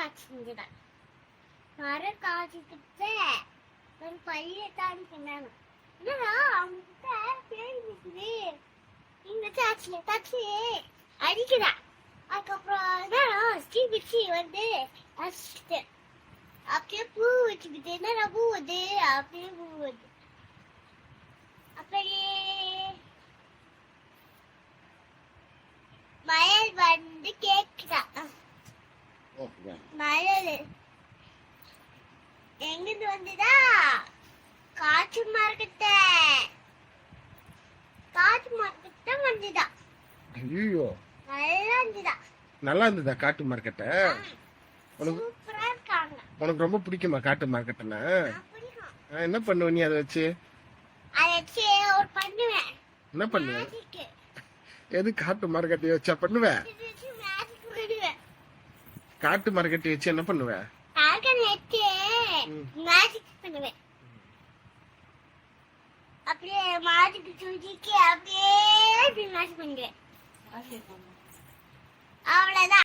காய்ச்சிருந்துதான் மரம் காய்ச்சிக்கிட்டு ஒரு பள்ளியை தான் சொன்னாங்க என்னடா அவங்ககிட்ட பேய் இந்த சாட்சியில தாட்சி அடிக்கிறா. அதுக்கப்புறம் என்னடா ஸ்ரீ பிச்சி வந்து அடிச்சுட்டு. அப்படியே பூ வச்சுக்கிட்டு என்னடா பூ வந்து அப்படியே பூ வந்து அப்படியே மயல் வந்து கேட்குறா எங்கிருந்து வந்ததா? காற்று மார்க்கெட்ட. காற்று மார்க்கெட்ட வந்ததா? ஐயோ நல்லா இருந்ததா? நல்லா இருந்ததா காட்டு மார்க்கெட்டை? உனக்கு உனக்கு ரொம்ப பிடிக்குமா காட்டு மார்க்கெட்டுன்னா அப்படியும் என்ன பண்ணுவ நீ அதை வச்சு? அதை வச்சு ஒரு பண்ணுவேன். என்ன பண்ணுவ? எது காட்டு மார்க்கெட்டை வச்சா பண்ணுவ இது வச்சு மேஜிக் பண்ணுவேன் காட்டு மார்க்கெட்டை வச்சு என்ன பண்ணுவ? அப்படியே மேஜிக் சுஜிக்கு அப்படியே மேஜிக் பண்ணுவேன் அவ்வளவுதான்.